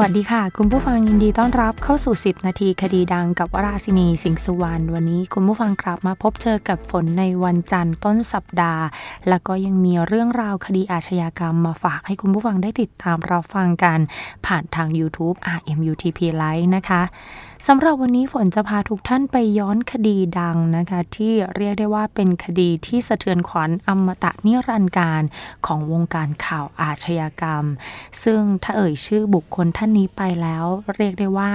วัสดีค่ะ คุณผู้ฟังยินดีต้อนรับเข้าสู่ 10 นาทีคดีดังกับวราศินีสิงห์สุวรรณวันนี้คุณผู้ฟังกลับมาพบเจอกับฝนในวันจันทร์ต้นสัปดาห์ แล้วก็ยังมีเรื่องราวคดีอาชญากรรมมาฝากให้คุณผู้ฟังได้ติดตามรับฟังกัน ผ่านทาง YouTube RMUTP Live นะคะ สำหรับวันนี้ฝนจะพาทุกท่านไปย้อนคดีดังนะคะ ที่เรียกได้ว่าเป็นคดีที่สะเทือนขวัญอมตะนิรันดร์การของวงการข่าวอาชญากรรม ซึ่งถ้าเอ่ยชื่อบุคคลท่านนี้ไปแล้ว เรียกได้ว่า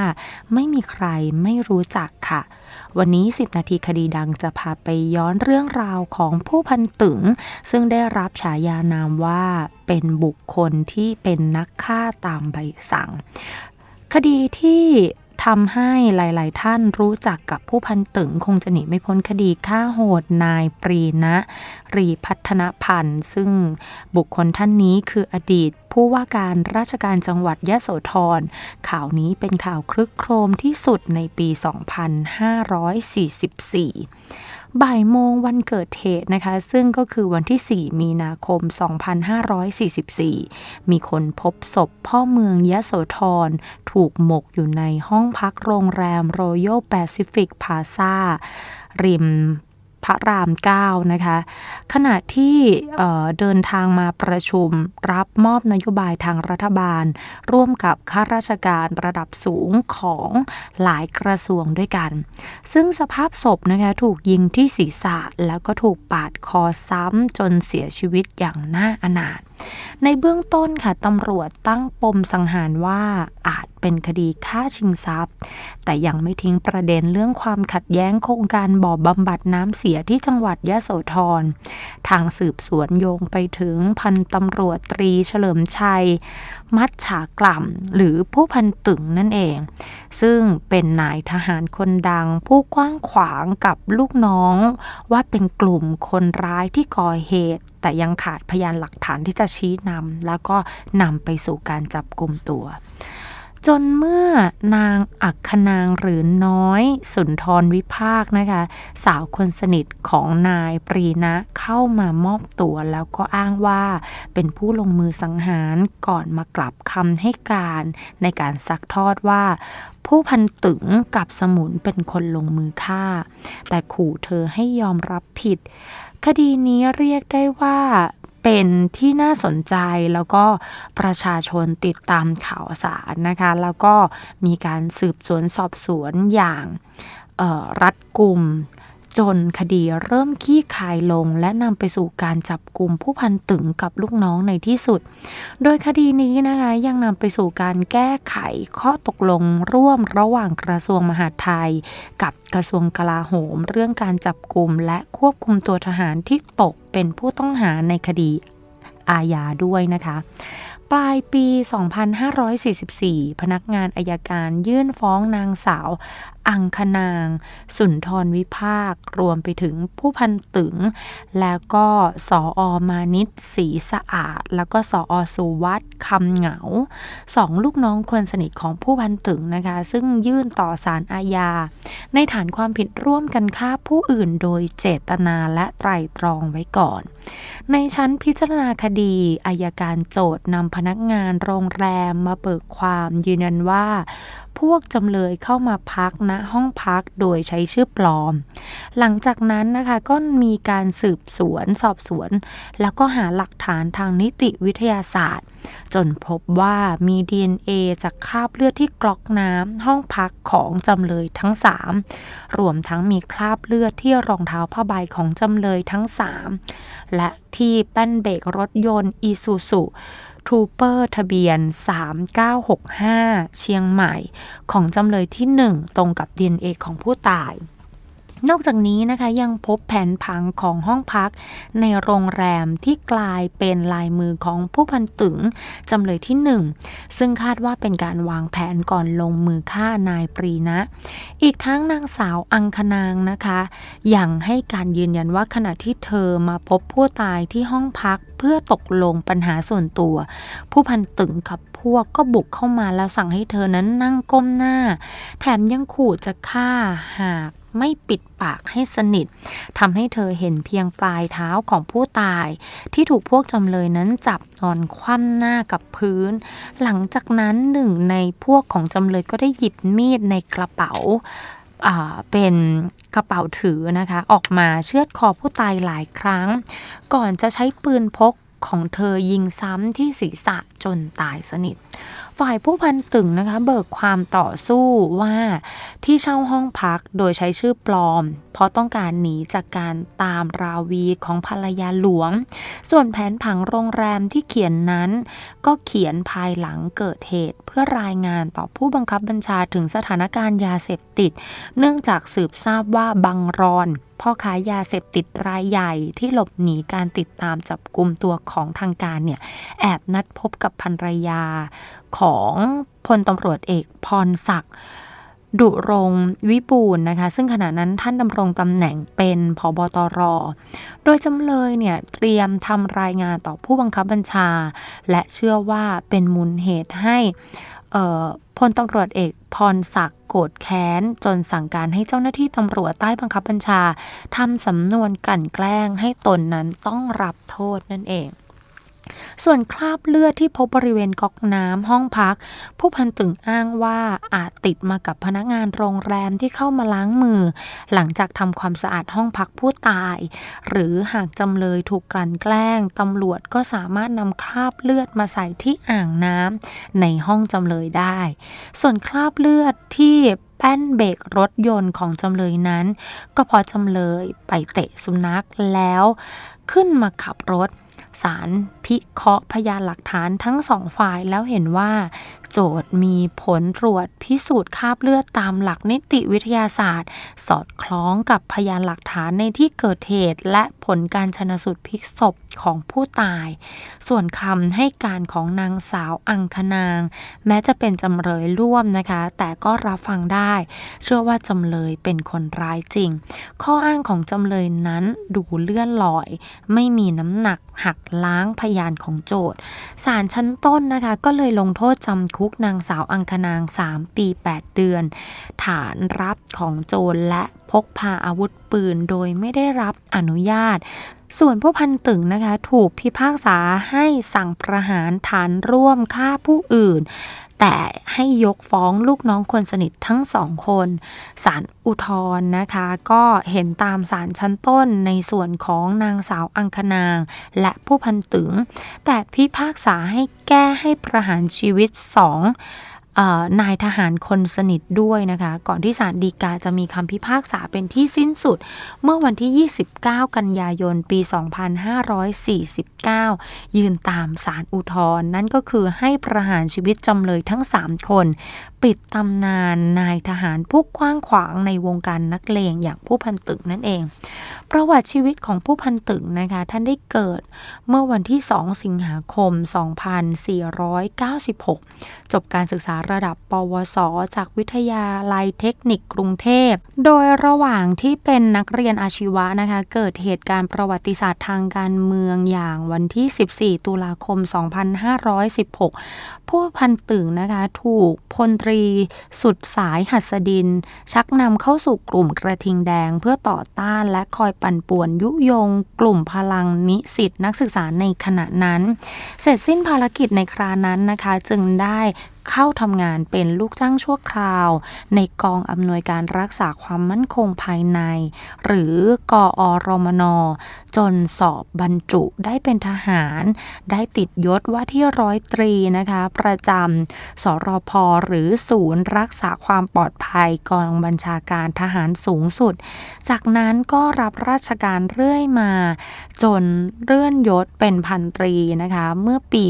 ไม่มีใครไม่รู้จักค่ะ วันนี้ 10 นาทีคดีดังจะพาไปย้อนเรื่องราวของผู้พันตึง ซึ่งได้รับฉายานามว่าเป็นบุคคลที่เป็นนักฆ่าตามใบสั่ง คดีที่ ทำให้หลาย ๆ ท่านรู้จักกับผู้พันตึงคงจะหนีไม่พ้นคดีฆ่าโหดนายปรีนะ รีพัฒนพันธ์ ซึ่งบุคคลท่านนี้คืออดีตผู้ว่าการราชการจังหวัดยะโสธร ข่าวนี้เป็นข่าวคลึกโครมที่สุดในปี 2544 บ่ายโมงวันเกิดเหตุนะคะ ซึ่งก็คือวันที่ 4 มีนาคม 2544 มีคนพบศพพ่อเมืองยะโสธรถูกหมกอยู่ในห้องพักโรงแรมรอยัลแปซิฟิกพาซาริม พระราม9นะคะ ขณะที่เเดินทางมาประชุมรับมอบนโยบายทางรัฐบาล ร่วมกับข้าราชการระดับสูงของหลายกระทรวงด้วยกัน ซึ่งสภาพศพนะคะถูกยิงที่ศีรษะแล้วก็ถูกปาดคอซ้ำจนเสียชีวิตอย่างน่าอนาถ ในเบื้องต้นค่ะตำรวจตั้งปมสังหารว่าอาจเป็นคดีฆ่าชิงทรัพย์ แต่ยังไม่ทิ้งประเด็นเรื่องความขัดแย้งโครงการบ่อบำบัดน้ำเสียที่จังหวัดยะโสธร ทางสืบสวนโยงไปถึงพันตำรวจตรีเฉลิมชัย มัดฉากล่ำหรือผู้พันตึงนั่นเอง ซึ่งเป็นนายทหารคนดัง ผู้กว้างขวางกับลูกน้อง ว่าเป็นกลุ่มคนร้ายที่ก่อเหตุ แต่ยังขาดพยานหลักฐานที่จะชี้นำแล้วก็นำไปสู่การจับกลุ่มตัว จนเมื่อนางอักคนางหรือน้อยสุนทรวิภาคนะคะ สาวคนสนิทของนายปรีนะเข้ามามอบตัวแล้วก็อ้างว่าเป็นผู้ลงมือสังหารก่อนมากลับคำให้การในการซักทอดว่าผู้พันตึงกับสมุนเป็นคนลงมือฆ่า แต่ขู่เธอให้ยอมรับผิด คดีนี้เรียกได้ว่า เป็นที่น่าสนใจแล้วก็ประชาชนติดตามข่าวสารนะคะ แล้วก็มีการสืบสวนสอบสวนอย่างรัดกุม จนคดีเริ่มขี้คายลง และนำไปสู่การจับกลุ่มผู้พันตึงกับลูกน้องในที่สุด โดยคดีนี้นะคะยังนำไปสู่การแก้ไขข้อตกลงร่วมระหว่างกระทรวงมหาดไทย กับกระทรวงกลาโหม เรื่องการจับกลุ่มและควบคุมตัวทหารที่ตกเป็นผู้ต้องหาในคดี อาญาด้วยนะคะ ปลายปี 2544 พนักงานอายการยื่นฟ้องนางสาว อังคนาง สุนทรวิภาค รวมไปถึงผู้พันตึง แล้วก็สออมานิตสีสะอาด แล้วก็สออสุวัตคำเหงาสองลูกน้องคนสนิทของผู้พันตึงนะคะ ซึ่งยื่นต่อสารอาญา ในฐานความผิดร่วมกันฆ่าผู้อื่นโดยเจตนาและไตรตรองไว้ก่อน ในชั้นพิจารณาคดีอายการโจทย์นำพนักงานโรงแรมมาเบิกความยืนยันว่า พวกจำเลยเข้ามาพักณห้องพักโดยใช้ชื่อปลอม หลังจากนั้นนะคะก็มีการสืบสวนสอบสวน แล้วก็หาหลักฐานทางนิติวิทยาศาสตร์ จนพบว่ามี DNA จากคราบเลือดที่กลอกน้ำห้องพักของจำเลยทั้ง 3 รวมทั้งมีคราบเลือดที่รองเท้าผ้าใบของจำเลยทั้ง 3 และที่แป้นเบรกรถยนต์อีซูซุ ทรูเปอร์ทะเบียน 3965 เชียงใหม่ ของจำเลยที่ 1 ตรงกับ DNA ของผู้ตายนอกจากนี้นะคะยังพบแผนผังของห้องพัก ในโรงแรมที่กลายเป็นลายมือของผู้พันตึงจำเลยที่หนึ่งซึ่งคาดว่าเป็นการวางแผนก่อนลงมือฆ่านายปรีนะ อีกทั้งนางสาวอังคนางนะคะยังให้การยืนยันว่าขณะที่เธอมาพบผู้ตายที่ห้องพัก เพื่อตกลงปัญหาส่วนตัว ผู้พันตึงกับพวกก็บุกเข้ามาแล้วสั่งให้เธอนั้นนั่งก้มหน้า แถมยังขู่จะฆ่าหากไม่ปิดปากให้สนิททำให้เธอเห็นเพียงปลายเท้าของผู้ตาย ที่ถูกพวกจำเลยนั้นจับนอนคว่ำหน้ากับพื้น หลังจากนั้นหนึ่งในพวกของจำเลยก็ได้หยิบมีดในกระเป๋า เป็นกระเป๋าถือนะคะ ออกมาเชือดคอผู้ตายหลายครั้ง ก่อนจะใช้ปืนพกของเธอยิงซ้ำที่ศีรษะจนตายสนิท ฝ่ายผู้พันตึงนะคะเบิกความต่อสู้ว่าที่เช่าห้องพักโดยใช้ชื่อปลอม เพราะต้องการหนีจากการตามราวีของภรรยาหลวง ส่วนแผนผังโรงแรมที่เขียนนั้น ก็เขียนภายหลังเกิดเหตุ เพื่อรายงานต่อผู้บังคับบัญชาถึงสถานการณ์ยาเสพติด เนื่องจากสืบทราบว่าบังรอน พ่อค้ายาเสพติดรายใหญ่ที่หลบหนีการติดตามจับกลุ่มตัวของทางการเนี่ยแอบนัดพบกับภรรยาของพลตำรวจเอกพรศักดิ์ดุรงวิปูลนะคะ ซึ่งขณะนั้นท่านดำรงตำแหน่งเป็นผบตร โดยจำเลยเนี่ยเตรียมทำรายงานต่อผู้บังคับบัญชา และเชื่อว่าเป็นมูลเหตุให้ พลตำรวจเอกพรศักดิ์โกรธแค้น จนสั่งการให้เจ้าหน้าที่ตำรวจใต้บังคับบัญชาทำสำนวนกลั่นแกล้งให้ตนนั้นต้องรับโทษนั่นเอง ส่วนคราบเลือดที่พบบริเวณก๊อกน้ำห้องพัก ผู้พันตึงอ้างว่าอาจติดมากับพนักงานโรงแรมที่เข้ามาล้างมือ หลังจากทำความสะอาดห้องพักผู้ตาย หรือหากจำเลยถูกกลั่นแกล้งตำรวจก็สามารถนำคราบเลือดมาใส่ที่อ่างน้ำในห้องจำเลยได้ ส่วนคราบเลือดที่แป้นเบรกรถยนต์ของจำเลยนั้น ก็พราะจำเลยไปเตะสุนัขแล้ว ขึ้นมาขับรถ ศาลพิเคราะห์พยานหลักฐานทั้งสองฝ่ายแล้วเห็นว่า โจทย์มีผลตรวจพิสูจน์คราบเลือดตามหลักนิติวิทยาศาสตร์ สอดคล้องกับพยานหลักฐานในที่เกิดเหตุและผลการชนสูตรพลิกศพของผู้ตาย ส่วนคำให้การของนางสาวอังคนาง แม้จะเป็นจำเลยร่วมนะคะ แต่ก็รับฟังได้ เชื่อว่าจำเลยเป็นคนร้ายจริง ข้ออ้างของจำเลยนั้นดูเลื่อนลอย ไม่มีน้ำหนักหักล้างพยานของโจทย์ศาลชั้นต้นนะคะก็เลยลงโทษจำคุกนางสาวอังคนาง 3 ปี 8 เดือน ฐานรับของโจรและพกพาอาวุธปืนโดยไม่ได้รับอนุญาต ส่วนผู้พันตึงนะคะถูกพิพากษาให้สั่งประหารฐานร่วมฆ่าผู้อื่น แต่ให้ยกฟ้องลูกน้องคนสนิททั้งสองคนศาลอุทธรณ์นะคะ ก็เห็นตามศาลชั้นต้นในส่วนของนางสาวอังคนาง และผู้พันตึง แต่พิพากษาให้แก้ให้ประหารชีวิตสอง นายทหารคนสนิทด้วยนะคะ ก่อนที่ศาลฎีกาจะมีคำพิพากษาเป็นที่สิ้นสุด เมื่อวันที่ 29 กันยายน ปี 2549 ยืนตามศาลอุทธรณ์นั่นก็คือให้ประหารชีวิตจำเลยทั้ง 3 คนปิดตำนานนายทหารผู้กว้างขวางในวงการนักเลงอย่างผู้พันตึกนั่นเอง ประวัติชีวิตของผู้พันตึกนะคะท่านได้เกิดเมื่อวันที่ 2 สิงหาคม 2496 จบการศึกษาระดับ ปวส จากวิทยาลัยเทคนิคกรุงเทพ โดยระหว่างที่เป็นนักเรียนอาชีวะนะคะเกิดเหตุการณ์ประวัติศาสตร์ทางการเมืองอย่างวันที่ 14 ตุลาคม 2516 ผู้พันตึงนะคะถูกพลตรี สุดสายหัสดิน ชักนำเข้าสู่กลุ่มกระทิงแดงเพื่อต่อต้านและคอยปั่นป่วนยุยง กลุ่มพลังนิสิตนักศึกษาในขณะนั้น เสร็จสิ้นภารกิจในครานั้นนะคะ จึงได้เข้าทำงานเป็นลูกจ้างชั่วคราว ในกองอำนวยการรักษาความมั่นคงภายใน หรือกอรมน จนสอบบรรจุได้เป็นทหาร ได้ติดยศว่าที่ร้อยตรีนะคะ ประจำสรพหรือศูนย์รักษาความปลอดภัยกองบัญชาการทหารสูงสุด จากนั้นก็รับราชการเรื่อยมา จนเลื่อนยศเป็นพันตรีนะคะ เมื่อปี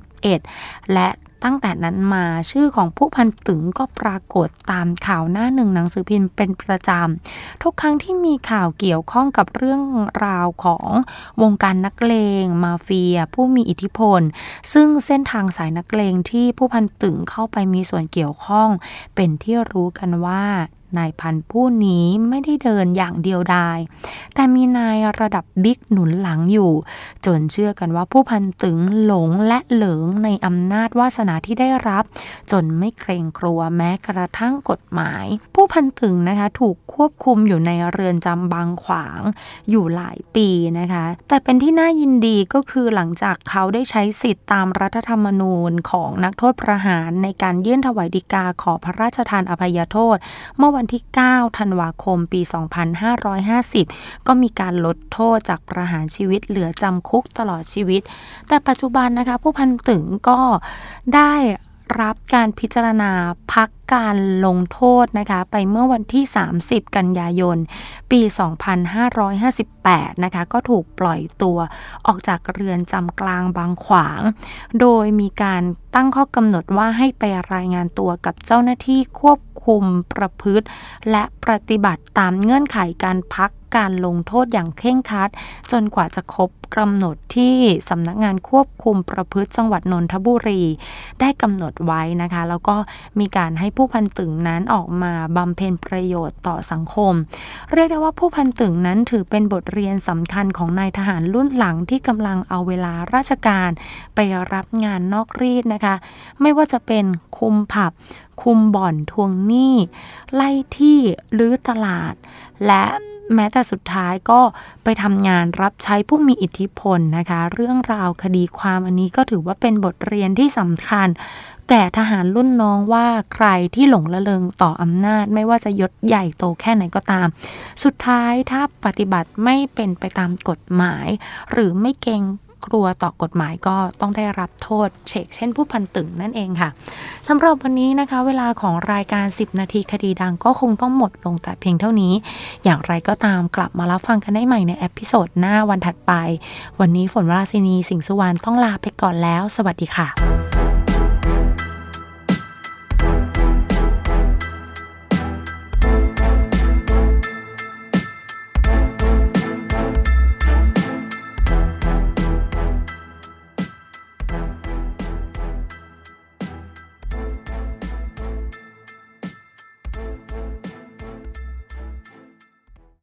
2531 และ ตั้งแต่นั้นมาชื่อของผู้พันตึงก็ปรากฏตามข่าวหน้าหนึ่งหนังสือพิมพ์เป็นประจำ ทุกครั้งที่มีข่าวเกี่ยวข้องกับเรื่องราวของวงการนักเลง มาเฟีย ผู้มีอิทธิพล ซึ่งเส้นทางสายนักเลงที่ผู้พันตึงเข้าไปมีส่วนเกี่ยวข้อง เป็นที่รู้กันว่า นายพันผู้นี้ไม่ได้เดินอย่างเดียวดาย แต่มีนายระดับบิ๊กหนุนหลังอยู่ จนเชื่อกันว่าผู้พันตึงหลงและเหลิงในอำนาจวาสนาที่ได้รับ จนไม่เกรงกลัวแม้กระทั่งกฎหมาย ผู้พันตึงนะคะถูกควบคุมอยู่ในเรือนจำบางขวางอยู่หลายปีนะคะ แต่เป็นที่น่ายินดีก็คือหลังจากเขาได้ใช้สิทธิ์ตามรัฐธรรมนูญของนักโทษประหารในการยื่นถวายฎีกาขอพระราชทานอภัยโทษ เมื่อวันวันที่ 9 ธันวาคม ปี 2550 ก็มีการลดโทษจากประหารชีวิตเหลือจำคุกตลอดชีวิต แต่ปัจจุบันนะคะ ผู้พันตึงก็ได้รับการพิจารณาพักการลงโทษนะคะไปเมื่อวันที่ 30 กันยายน ปี 2558 นะคะก็ถูกปล่อยตัวออกจากเรือนจำกลางบางขวาง โดยมีการตั้งข้อกำหนดว่าให้ไปรายงานตัวกับเจ้าหน้าที่ควบ คุมประพฤติ และปฏิบัติตามเงื่อนไขการพัก การลงโทษอย่างเคร่งครัด จนกว่าจะครบกำหนดที่สำนักงานควบคุมประพฤติจังหวัดนนทบุรี ได้กำหนดไว้นะคะ แล้วก็มีการให้ผู้พันตึงนั้นออกมาบำเพ็ญประโยชน์ต่อสังคม เรียกได้ว่าผู้พันตึงนั้นถือเป็นบทเรียนสำคัญของนายทหารรุ่นหลังที่กำลังเอาเวลาราชการไปรับงานนอกรีดนะคะ ไม่ว่าจะเป็นคุมผับ คุมบ่อนทวงหนี้ ไล่ที่หรือตลาด และ แม้แต่สุดท้ายก็ไปทำงานรับใช้ผู้มีอิทธิพลนะคะ เรื่องราวคดีความอันนี้ก็ถือว่าเป็นบทเรียนที่สำคัญ แก่ทหารรุ่นน้องว่าใครที่หลงละเลงต่ออำนาจ ไม่ว่าจะยศใหญ่โตแค่ไหนก็ตาม สุดท้ายถ้าปฏิบัติไม่เป็นไปตามกฎหมาย หรือไม่เกรง กลัวต่อกฎหมายก็ต้องได้รับโทษเชกเช่นผู้พันตึงนั่นเองค่ะสำหรับวันนี้นะคะ เวลาของรายการ 10 นาทีคดีดังก็คงต้องหมดลงแต่เพียงเท่านี้ อย่างไรก็ตามกลับมารับฟังกันได้ใหม่ในเอพิโซดหน้าวันถัดไป วันนี้ฝนวราศินีสิงห์สุวรรณต้องลาไปก่อนแล้ว สวัสดีค่ะ